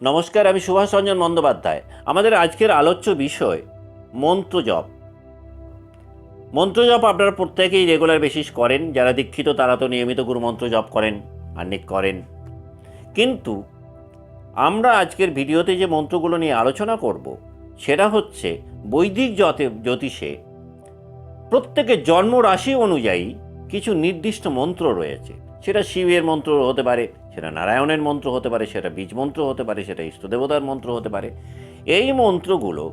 নমস্কার, আমি সুভাষ রঞ্জন বন্দ্যোপাধ্যায়। আমাদের আজকের আলোচ্য বিষয়, মন্ত্র জপ। মন্ত্র জপ আপনারা প্রত্যেকেই রেগুলার বেসিস করেন, যারা দীক্ষিত তারা তো নিয়মিত গুরুমন্ত্র জপ করেন অনেক করেন। কিন্তু আমরা আজকের ভিডিওতে যে মন্ত্রগুলো নিয়ে আলোচনা করব, সেটা হচ্ছে বৈদিক জ্যোতি জ্যোতিষে প্রত্যেকের জন্ম রাশি অনুযায়ী কিছু নির্দিষ্ট মন্ত্র রয়েছে। সেটা শিবের মন্ত্র হতে পারে সেটা নারায়ণের মন্ত্র হতে পারে, সেটা বীজ মন্ত্র হতে পারে, সেটা ইষ্টদেবতার মন্ত্র হতে পারে। এই মন্ত্রগুলো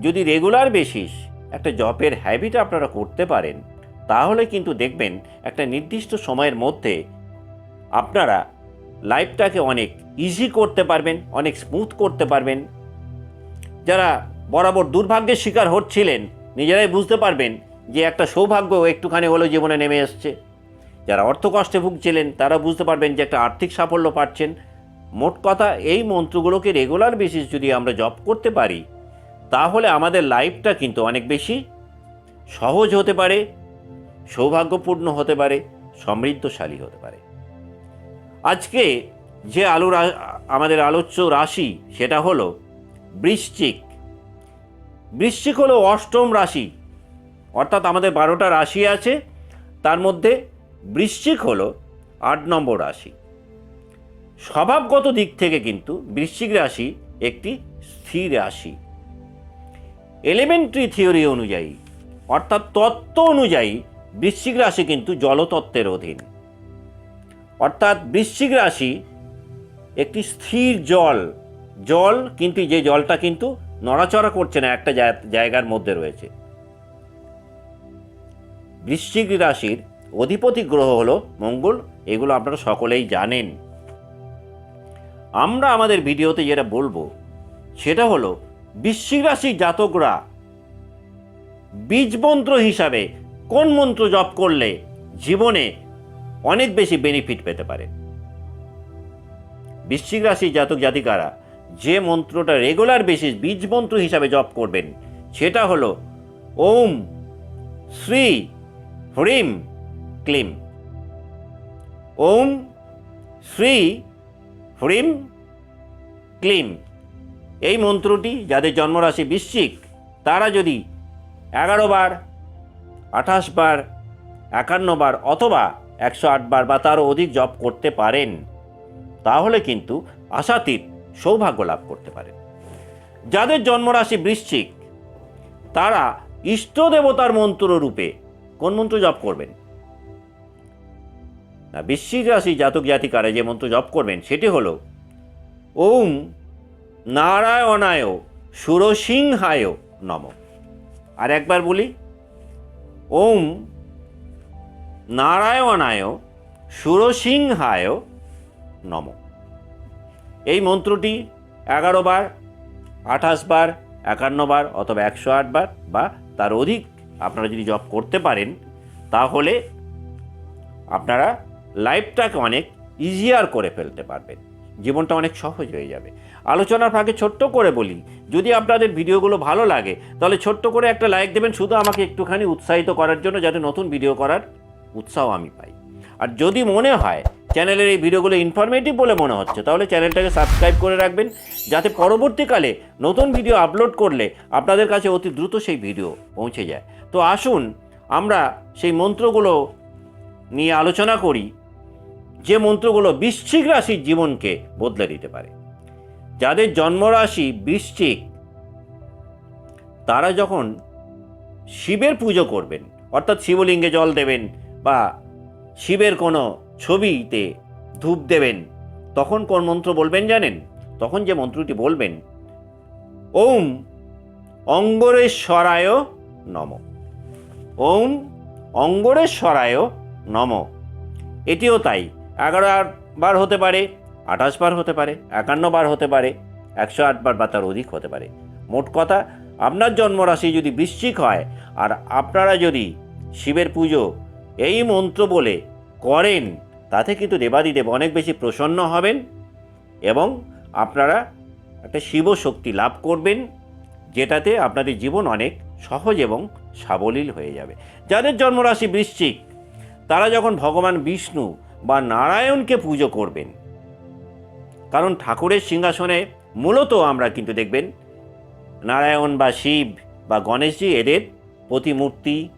যদি রেগুলার বেসিস একটা জপের হ্যাবিট আপনারা করতে পারেন, তাহলে কিন্তু দেখবেন একটা নির্দিষ্ট সময়ের মধ্যে আপনারা লাইফটাকে অনেক ইজি করতে পারবেন, অনেক স্মুথ করতে পারবেন। যারা বরাবর দুর্ভাগ্যের শিকার হচ্ছিলেন, নিজেরাই বুঝতে পারবেন যে একটা সৌভাগ্য একটুখানি হলেও জীবনে নেমে এসছে। যারা অর্থ কষ্টে ভুগছিলেন, তারা বুঝতে পারবেন যে একটা আর্থিক সাফল্য পাচ্ছেন। মোট কথা, এই মন্ত্রগুলোকে রেগুলার বেসিস যদি আমরা জপ করতে পারি, তাহলে আমাদের লাইফটা কিন্তু অনেক বেশি সহজ হতে পারে, সৌভাগ্যপূর্ণ হতে পারে, সমৃদ্ধশালী হতে পারে। আজকে যে আলু আমাদের আলোচ্য রাশি, সেটা হলো বৃশ্চিক। বৃশ্চিক হলো অষ্টম রাশি। অর্থাৎ আমাদের বারোটা রাশি আছে, তার মধ্যে বৃশ্চিক হলো আট নম্বর রাশি। স্বভাবগত দিক থেকে কিন্তু বৃশ্চিক রাশি একটি স্থির রাশি। এলিমেন্টারি থিওরি অনুযায়ী, অর্থাৎ তত্ত্ব অনুযায়ী বৃশ্চিক রাশি কিন্তু জলতত্ত্বের অধীন। অর্থাৎ বৃশ্চিক রাশি একটি স্থির জল জল কিন্তু যে জলটা কিন্তু নড়াচড়া করছে না একটা জায়গার মধ্যে রয়েছে। বৃশ্চিক রাশির অধিপতি গ্রহ হলো মঙ্গল, এগুলো আপনারা সকলেই জানেন। আমরা আমাদের ভিডিওতে যেটা বলব, সেটা হলো বৃশ্চিক রাশির জাতকরা বীজ মন্ত্র হিসাবে কোন মন্ত্র জপ করলে জীবনে অনেক বেশি বেনিফিট পেতে পারে? বৃশ্চিক রাশির জাতক জাতিকারা যে মন্ত্রটা রেগুলার বেসিস বীজ মন্ত্র হিসাবে জপ করবেন, সেটা হলো ওম, শ্রী, হ্রিম ক্লিম। ওম শ্রী হ্রিম ক্লিম। এই মন্ত্রটি যাদের জন্মরাশি বৃশ্চিক, তারা যদি এগারো বার, আঠাশ বার, একান্ন বার অথবা একশো আট বার বা তারও অধিক জপ করতে পারেন, তাহলে কিন্তু আশাতীত সৌভাগ্য লাভ করতে পারেন। যাদের জন্মরাশি বৃশ্চিক, তারা ইষ্ট দেবতার মন্ত্র রূপে কোন মন্ত্র জপ করবেন? বৃশ্চিক রাশি জাতক জাতিকারা যে মন্ত্র জপ করবেন, সেটি হলো ওম নারায়ণায় সুরসিংহায় নম। আর একবার বলি ওম নারায়ণায় সুরসিংহায় নম। এই মন্ত্রটি এগারো বার, আঠাশ বার, একান্ন বার অথবা একশো আট বার বা তার অধিক আপনারা যদি জব করতে পারেন, তাহলে আপনারা লাইফটাকে অনেক ইজিয়ার করে ফেলতে পারবেন। জীবনটা অনেক সহজ হয়ে যাবে। আলোচনার ফাঁকে ছোট্ট করে বলি, যদি আপনাদের ভিডিওগুলো ভালো লাগে, তাহলে ছোট্ট করে একটা লাইক দেবেন, শুধু আমাকে একটুখানি উৎসাহিত করার জন্য যাতে নতুন ভিডিও করার উৎসাহ আমি পাই। আর যদি মনে হয় চ্যানেলের এই ভিডিওগুলো ইনফরমেটিভ বলে মনে হচ্ছে, তাহলে চ্যানেলটাকে সাবস্ক্রাইব করে রাখবেন, যাতে পরবর্তীকালে নতুন ভিডিও আপলোড করলে আপনাদের কাছে অতি দ্রুত সেই ভিডিও পৌঁছে যায়। তো আসুন, আমরা সেই মন্ত্রগুলো নিয়ে আলোচনা করি যে মন্ত্রগুলো বৃশ্চিক রাশির জীবনকে বদলে দিতে পারে। যাদের জন্মরাশি বৃশ্চিক, তারা যখন শিবের পুজো করবেন, অর্থাৎ শিবলিঙ্গে জল দেবেন বা শিবের কোনো ছবিতে ধূপ দেবেন, তখন কোন মন্ত্র বলবেন জানেন? তখন যে মন্ত্রটি বলবেন, ওম অঙ্গরেশ্বরায় নম। ওম অঙ্গরেশ্বরায় নম। এটিও তাই। এগারো বার হতে পারে, আঠাশ বার হতে পারে, একান্ন বার হতে পারে, একশো আট বার বা তার অধিক হতে পারে। মোট কথা, আপনার জন্মরাশি যদি বৃশ্চিক হয়, আর আপনারা যদি শিবের পুজো এই মন্ত্র বলে করেন, তাতে কিন্তু দেবাদিদেব অনেক বেশি প্রসন্ন হবেন এবং আপনারা একটা শিব শক্তি লাভ করবেন, যেটাতে আপনাদের জীবন অনেক সহজ এবং সাবলীল হয়ে যাবে। যাদের জন্মরাশি বৃশ্চিক, তারা যখন ভগবান বিষ্ণু বা নারায়ণকে পুজো করবেন। কারণ ঠাকুরের সিংহাসনে মূলত আমরা কিন্তু দেখবেন নারায়ণ বা শিব বা গণেশজি এদের প্রতিমূর্তি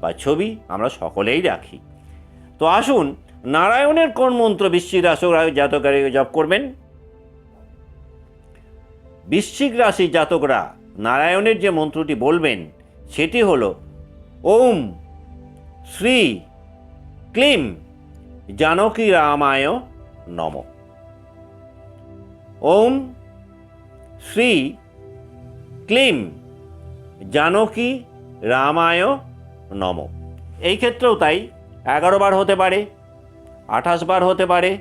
বা ছবি আমরা সকলেই রাখি। তো আসুন নারায়ণের কোন মন্ত্র বৃশ্চিক রাশি জাতকারী জপ করবেন। বৃশ্চিক রাশি জাতকরা নারায়ণের যে মন্ত্রটি বলবেন সেটি হল ওম শ্রী ক্লিম জানকী রামায় নম। ওম শ্রী ক্লিম। জানকী রামায় নম। এই ক্ষেত্রেও তাই, এগারো বার হতে পারে, আঠাশ বার হতে পারে,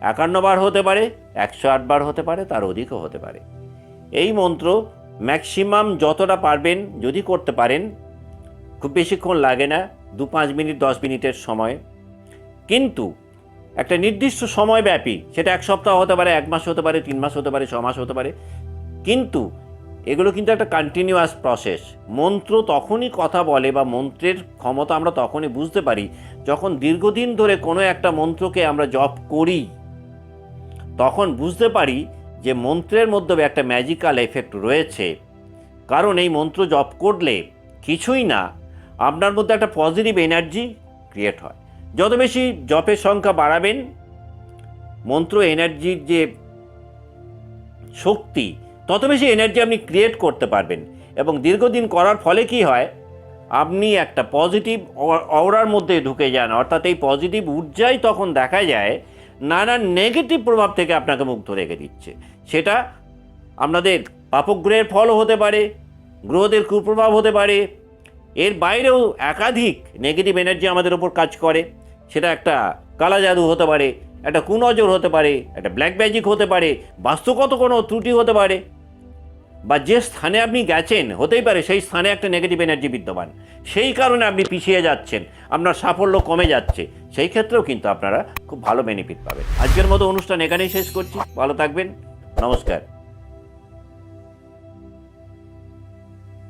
একান্ন বার হতে পারে, একশো আট বার হতে পারে, তার অধিকও হতে পারে। এই মন্ত্র ম্যাক্সিমাম যতটা পারবেন, যদি করতে পারেন, খুব বেশিক্ষণ লাগে না দু পাঁচ মিনিট, দশ মিনিটের সময়। কিন্তু একটা নির্দিষ্ট সময়ব্যাপী, সেটা এক সপ্তাহ হতে পারে, এক মাস হতে পারে, তিন মাস হতে পারে, ছ মাস হতে পারে, কিন্তু এগুলো কিন্তু একটা কন্টিনিউয়াস প্রসেস মন্ত্র তখনই কথা বলে বা মন্ত্রের ক্ষমতা আমরা তখনই বুঝতে পারি যখন দীর্ঘদিন ধরে কোনো একটা মন্ত্রকে আমরা জপ করি। তখন বুঝতে পারি যে মন্ত্রের মধ্যে একটা ম্যাজিক্যাল এফেক্ট রয়েছে। কারণ এই মন্ত্র জপ করলে কিছুই না, আপনার মধ্যে একটা পজিটিভ এনার্জি ক্রিয়েট হয়। যত বেশি জপের সংখ্যা বাড়াবেন, মন্ত্র এনার্জির যে শক্তি, তত বেশি এনার্জি আপনি ক্রিয়েট করতে পারবেন। এবং দীর্ঘদিন করার ফলে কি হয়, আপনি একটা পজিটিভ অওরার মধ্যে ঢুকে যান, অর্থাৎ এই পজিটিভ ঊর্জাই তখন দেখা যায় নানান নেগেটিভ প্রভাব থেকে আপনাকে মুক্ত রেখে দিচ্ছে। সেটা আপনাদের পাপগ্রহের ফলও হতে পারে, গ্রহদের কুপ্রভাব হতে পারে এর বাইরেও একাধিক নেগেটিভ এনার্জি আমাদের ওপর কাজ করে। সেটা একটা কালা জাদু হতে পারে, একটা কুনজর হতে পারে, একটা ব্ল্যাক ম্যাজিক হতে পারে, বাস্তুগত কোনো ত্রুটি হতে পারে। বা যে স্থানে আপনি গেছেন, হতেই পারে সেই স্থানে একটা নেগেটিভ এনার্জি বিদ্যমান। সেই কারণে আপনি পিছিয়ে যাচ্ছেন, আপনার সাফল্য কমে যাচ্ছে। সেই ক্ষেত্রেও কিন্তু আপনারা খুব ভালো বেনিফিট পাবেন। আজকের মতো অনুষ্ঠান এখানেই শেষ করছি। ভালো থাকবেন। নমস্কার।